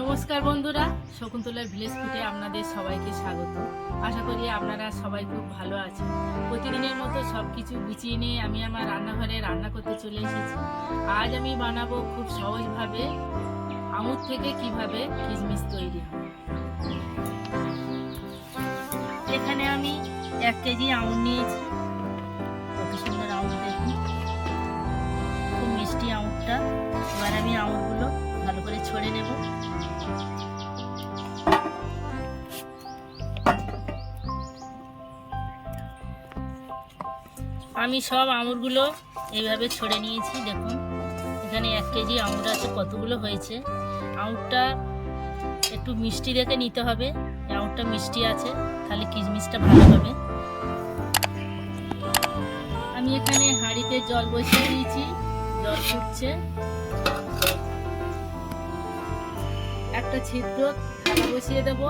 নমস্কার বন্ধুরা, শকুন্তলার ভিলেজ ফুটে আপনাদের সবাইকে স্বাগত। আশা করি আপনারা সবাই খুব ভালো আছেন। প্রতিদিনের মতো সব কিছু গুছিয়ে নিয়ে আমি আমার রান্নাঘরে রান্না করতে চলে এসেছি। আজ আমি বানাবো খুব সহজভাবে আমুদ থেকে কীভাবে কিশমিশ তৈরি হয়। এখানে আমি এক কেজি আঙুর নিয়েছি। আমি সব আঙুরগুলো এইভাবে ছড়ে নিয়েছি, দেখুন। এখানে এক কেজি আঙুর আছে, কতগুলো হয়েছে। আঙুরটা একটু মিষ্টি দেখে নিতে হবে। আঙুরটা মিষ্টি আছে, তাহলে কিশমিশটা ভালো হবে। আমি এখানে হাঁড়িতে জল বসিয়ে দিয়েছি, জল ফুটছে। একটা ছিদ্র বসিয়ে দেব।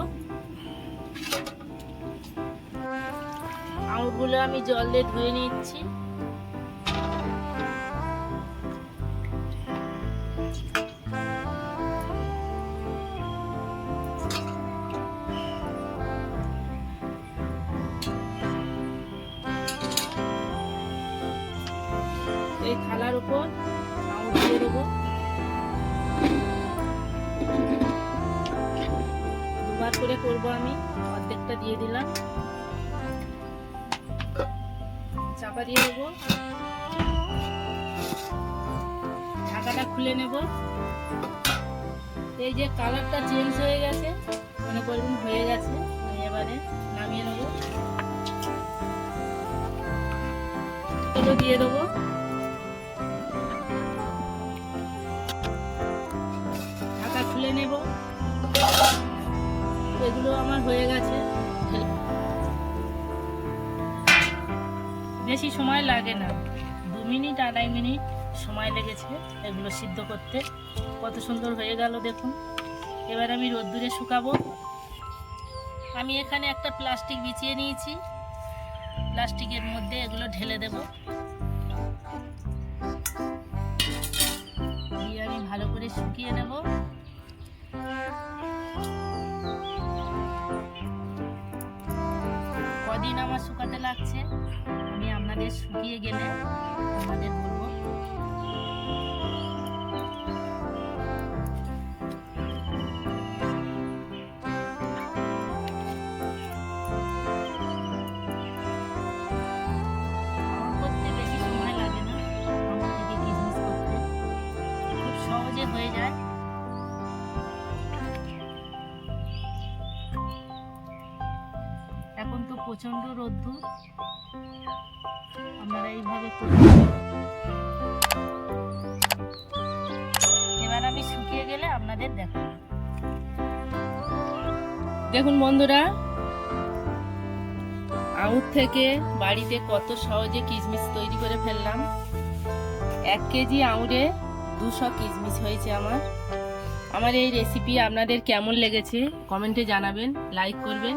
আঙুরগুলো আমি জল দিয়ে ধুয়ে নিচ্ছি। এই থালার উপর আঙুর দিয়ে দেবো। দুবার করে করব আমি, অর্ধেকটা দিয়ে দিলাম। চাপা দিয়ে দেবো ঢাকাটা খুলে নেব। এই যে কালারটা চেঞ্জ হয়ে গেছে, মনে করবেন হয়ে গেছে, আমি এবারে নামিয়ে নেব। এগুলো দিয়ে দেবো। ঢাকা খুলে নেব। এগুলো আমার হয়ে গেছে। বেশি সময় লাগে না। দু মিনিট, আড়াই মিনিট সময় লেগেছে এগুলো সিদ্ধ করতে। কত সুন্দর হয়ে গেল দেখুন। এবার আমি রোদ্দুরে শুকাবো। আমি এখানে একটা প্লাস্টিক বিছিয়ে নিয়েছি। প্লাস্টিকের মধ্যে এগুলো ঢেলে দেব। দিয়ে আমি ভালো করে শুকিয়ে নেব। কদিন আমার শুকাতে লাগছে। আমি আপনাদের শুকিয়ে গেলে আমাদের বলব। প্রচণ্ড রোদ্দুর। আপনারা এইভাবে এবার আমি শুকিয়ে গেলে আপনাদের দেখাবো। দেখুন বন্ধুরা আঙুর থেকে বাড়িতে কত সহজে কিশমিশ তৈরি করে ফেললাম। এক কেজি আঙুরে দুশো কিশমিশ হয়েছে আমার। আমার এই রেসিপি আপনাদের কেমন লেগেছে? কমেন্টে জানাবেন লাইক করবেন।